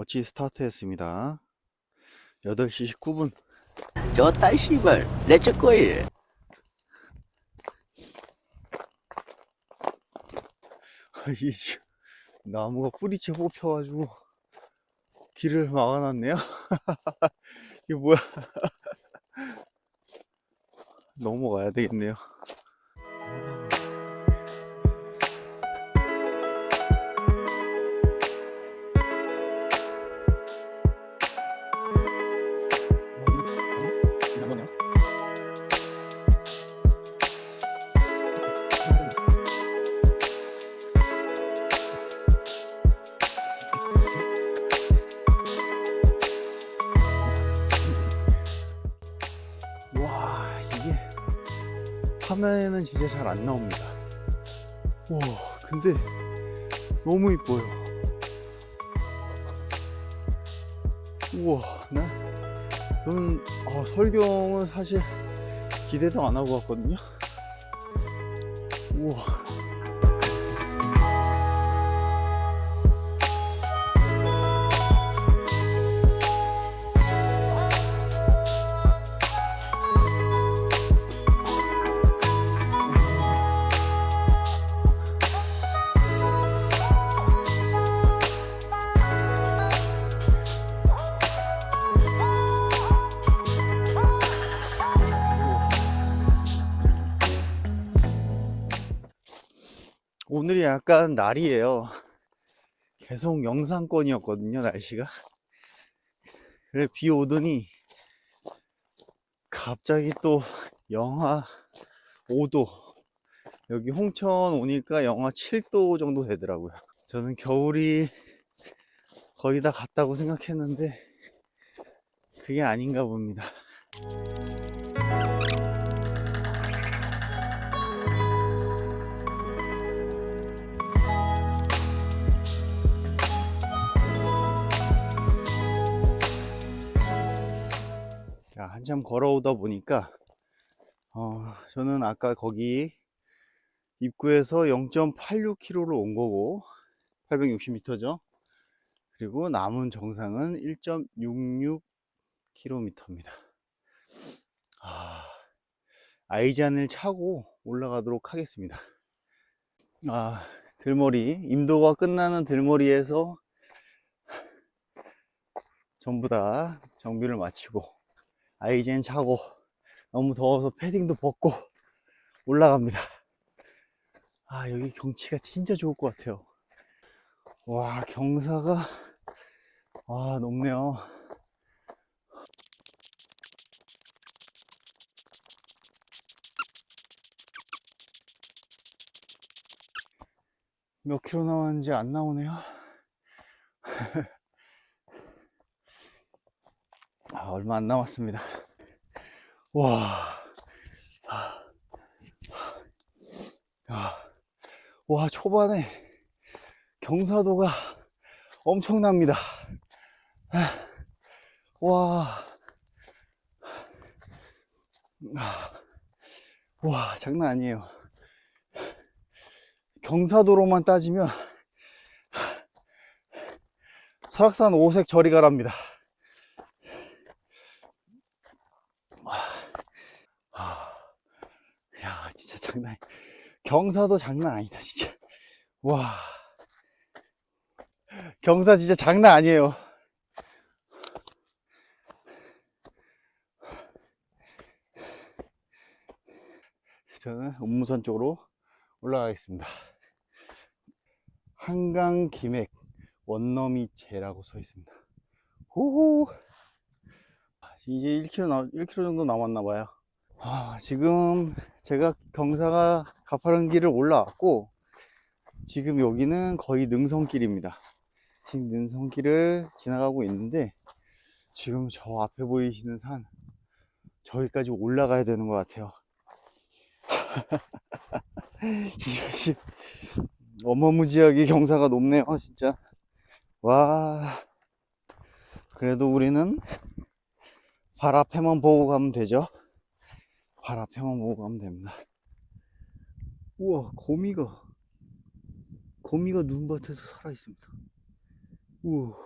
어치 스타트 했습니다. 8시 19분. 좋다 씨발 내적 거일 이 나무가 뿌리채 뽑혀가지고 길을 막아놨네요. 이게 뭐야? 넘어가야 되겠네요. 화면에는 진짜 잘 안 나옵니다. 와 근데 너무 이뻐요. 우와 나 저는 아, 설경은 사실 기대도 안 하고 왔거든요. 우와. 오늘이 약간 날이에요. 계속 영상권이었거든요, 날씨가. 그래, 비 오더니 갑자기 또 영하 5도. 여기 홍천 오니까 영하 7도 정도 되더라고요. 저는 겨울이 거의 다 갔다고 생각했는데 그게 아닌가 봅니다. 한참 걸어오다 보니까, 어, 저는 아까 거기 입구에서 0.86km로 온 거고, 860m죠. 그리고 남은 정상은 1.66km입니다. 아, 아이잔을 차고 올라가도록 하겠습니다. 아, 들머리, 임도가 끝나는 들머리에서 전부 다 정비를 마치고, 아이젠 차고 너무 더워서 패딩도 벗고 올라갑니다. 아 여기 경치가 진짜 좋을 것 같아요. 와 경사가 와 높네요. 몇 킬로 남았는지 안 나오네요. 얼마 안 남았습니다. 와. 아, 와, 초반에 경사도가 엄청납니다. 와. 아, 와, 장난 아니에요. 경사도로만 따지면 설악산 오색 저리 가랍니다. 아, 야, 진짜 장난, 경사도 장난 아니다, 진짜. 와. 경사 진짜 장난 아니에요. 저는 음무선 쪽으로 올라가겠습니다. 한강 김액 원너미제라고 써 있습니다. 호호. 이제 1km, 남, 1km 정도 남았나 봐요. 아, 지금 제가 경사가 가파른 길을 올라왔고, 지금 여기는 거의 능선길입니다. 지금 능선길을 지나가고 있는데, 지금 저 앞에 보이시는 산, 저기까지 올라가야 되는 것 같아요. 이것이 어마무지하게 경사가 높네요, 진짜. 와. 그래도 우리는 발 앞에만 보고 가면 되죠. 발 앞에만 보고 가면 됩니다. 우와, 거미가, 거미가 눈밭에서 살아 있습니다. 우와.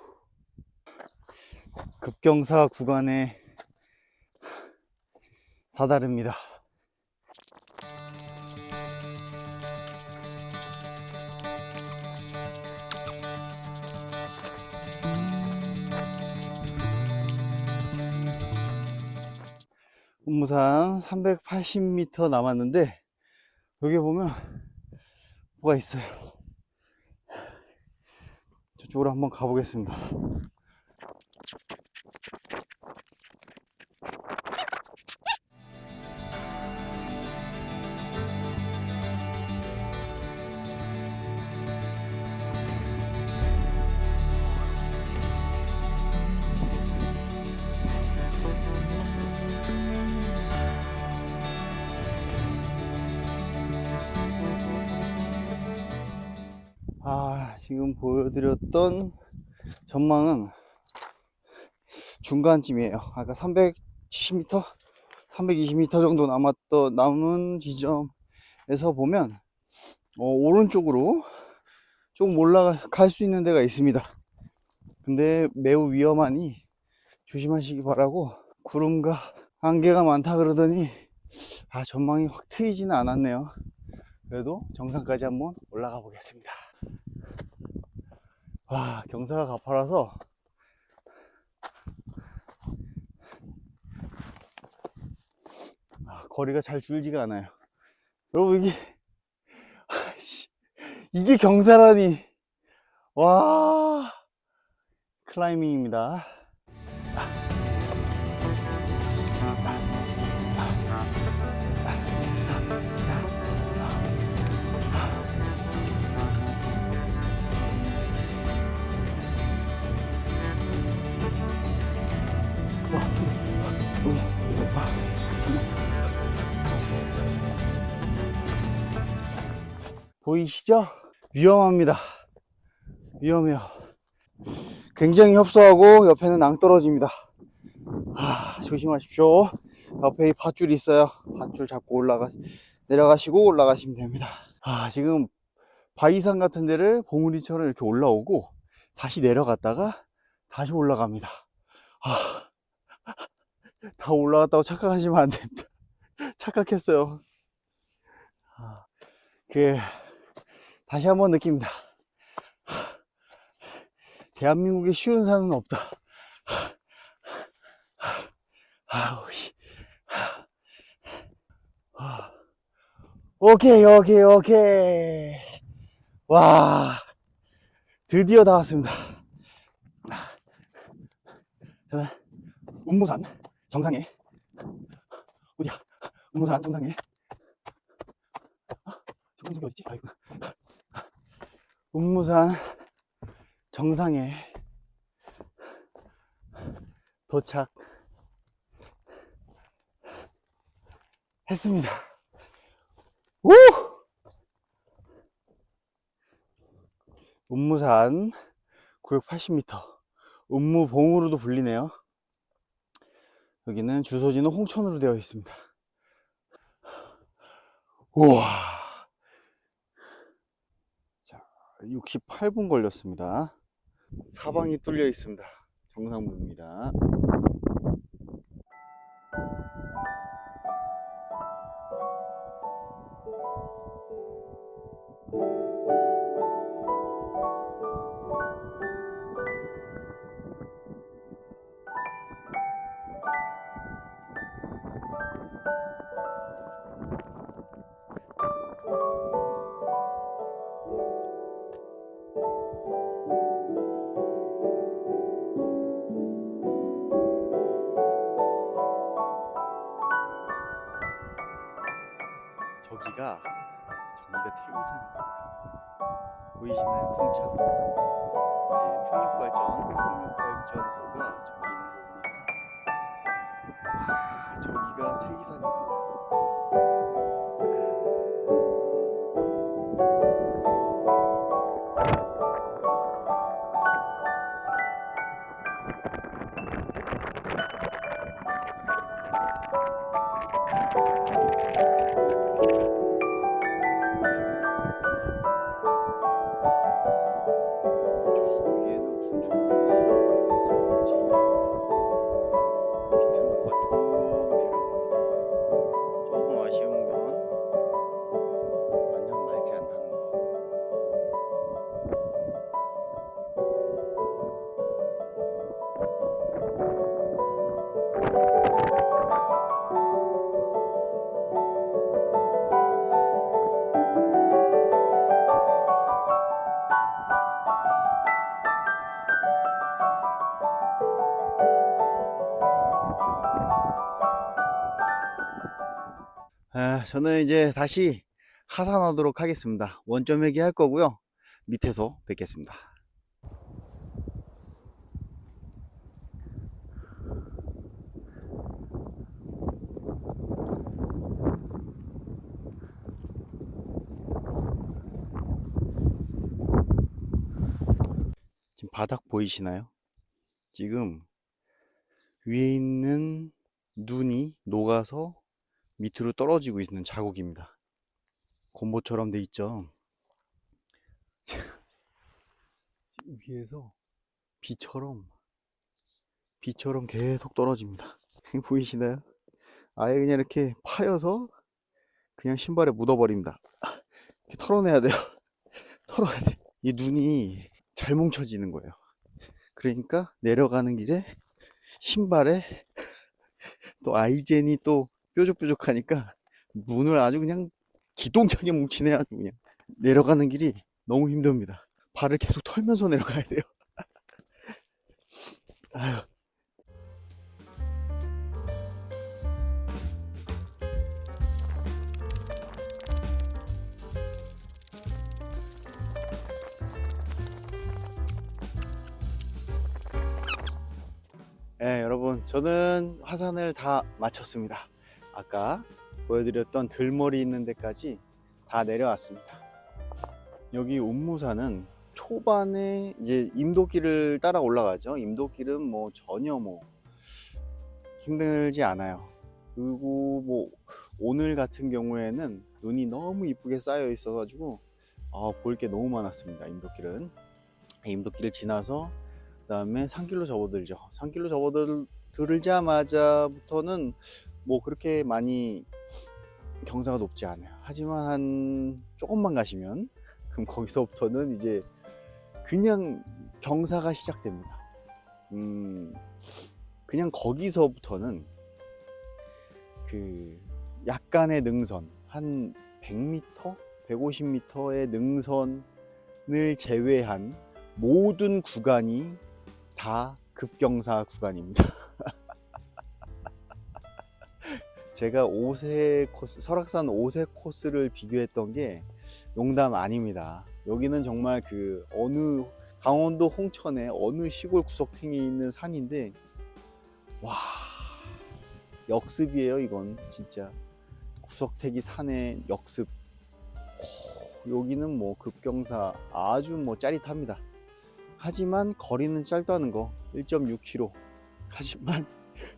급경사 구간에 다다릅니다. 운무산 380m 남았는데 여기 보면 뭐가 있어요. 저쪽으로 한번 가보겠습니다. 지금 보여드렸던 전망은 중간쯤이에요. 아까 370m, 320m 정도 남았던 남은 지점에서 보면 어, 오른쪽으로 조금 올라갈 수 있는 데가 있습니다. 근데 매우 위험하니 조심하시기 바라고 구름과 안개가 많다 그러더니 아 전망이 확 트이지는 않았네요. 그래도 정상까지 한번 올라가 보겠습니다. 와 경사가 가파라서 아, 거리가 잘 줄지가 않아요. 여러분 이게 이게 경사라니 와 클라이밍입니다. 보이시죠? 위험합니다. 위험해요. 굉장히 협소하고 옆에는 낭떠러집니다. 아, 조심하십시오. 옆에 이 밧줄이 있어요. 밧줄 잡고 올라가, 내려가시고 올라가시면 됩니다. 아, 지금 바위산 같은 데를 봉우리처럼 이렇게 올라오고 다시 내려갔다가 다시 올라갑니다. 아, 다 올라갔다고 착각하시면 안 됩니다. 착각했어요. 아, 그, 다시 한번 느낍니다. 대한민국에 쉬운 산은 없다. 오케이, 오케이, 오케이. 와, 드디어 다 왔습니다. 저는 운무산 정상에, 어디야? 운무산 정상에. 저기 어디지? 아이고. 운무산 정상에 도착 했습니다. 우! 운무산 980m 운무봉으로도 불리네요. 여기는 주소지는 홍천으로 되어 있습니다. 우와 68분 걸렸습니다. 사방이 뚫려 있습니다. 정상부입니다. 보이시나요? 풍차. 이제 풍력발전, 풍력발전소가 저기 있는 거 보니까 와 저기가 태기산인가 봐요. 아, 저는 이제 다시 하산하도록 하겠습니다. 원점 회귀 할 거고요. 밑에서 뵙겠습니다. 지금 바닥 보이시나요? 지금 위에 있는 눈이 녹아서 밑으로 떨어지고 있는 자국입니다. 곰보처럼 돼 있죠. 위에서 비처럼 비처럼 계속 떨어집니다. 보이시나요? 아예 그냥 이렇게 파여서 그냥 신발에 묻어버립니다. 털어내야 돼요. 털어야 돼. 이 눈이 잘 뭉쳐지는 거예요. 그러니까 내려가는 길에 신발에 또 아이젠이 또 뾰족뾰족하니까 문을 아주 그냥 기똥차게 뭉치네 아주 그냥. 내려가는 길이 너무 힘듭니다. 발을 계속 털면서 내려가야 돼요. 아유 네, 여러분. 저는 화산을 다 마쳤습니다 아까 보여드렸던 들머리 있는 데까지 다 내려왔습니다. 여기 운무산은 초반에 이제 임도길을 따라 올라가죠. 임도길은 뭐 전혀 뭐 힘들지 않아요. 그리고 뭐 오늘 같은 경우에는 눈이 너무 이쁘게 쌓여 있어 가지고 아, 볼 게 너무 많았습니다 임도길은 임도길을 지나서 그 다음에 산길로 접어들죠. 산길로 접어들자마자부터는 뭐 그렇게 많이 경사가 높지 않아요. 하지만 한 조금만 가시면 그럼 거기서부터는 이제 그냥 경사가 시작됩니다. 음, 그냥 거기서부터는 그 약간의 능선 한 100m, 150m의 능선을 제외한 모든 구간이 다 급경사 구간입니다. 제가 5세 코스, 설악산 5세 코스를 비교했던 게 농담 아닙니다. 여기는 정말 그 어느 강원도 홍천의 어느 시골 구석탱이 있는 산인데 와 역습이에요 이건 진짜 구석탱이 산의 역습 오, 여기는 뭐 급경사 아주 뭐 짜릿합니다. 하지만 거리는 짧다는 거 1.6km 하지만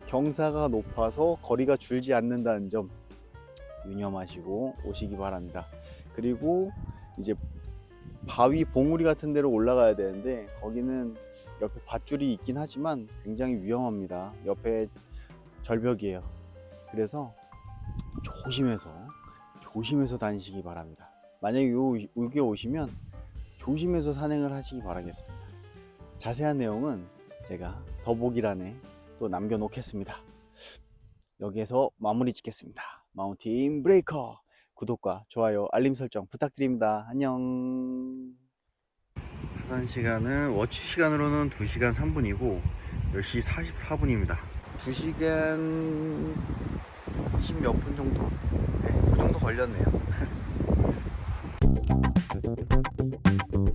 경사가 높아서 거리가 줄지 않는다는 점 유념하시고 오시기 바랍니다. 그리고 이제 바위 봉우리 같은 데로 올라가야 되는데 거기는 옆에 밧줄이 있긴 하지만 굉장히 위험합니다. 옆에 절벽이에요. 그래서 조심해서 조심해서 다니시기 바랍니다. 만약에 요, 여기 오시면 조심해서 산행을 하시기 바라겠습니다. 자세한 내용은 제가 더보기란에 또 남겨놓겠습니다. 여기에서 마무리 짓겠습니다. 마운틴 브레이커 구독과 좋아요, 알림 설정 부탁드립니다. 안녕. 하산 시간은 워치 시간으로는 2시간 3분이고 10시 44분입니다. 2시간 10몇 분 정도? 네, 그 정도 걸렸네요.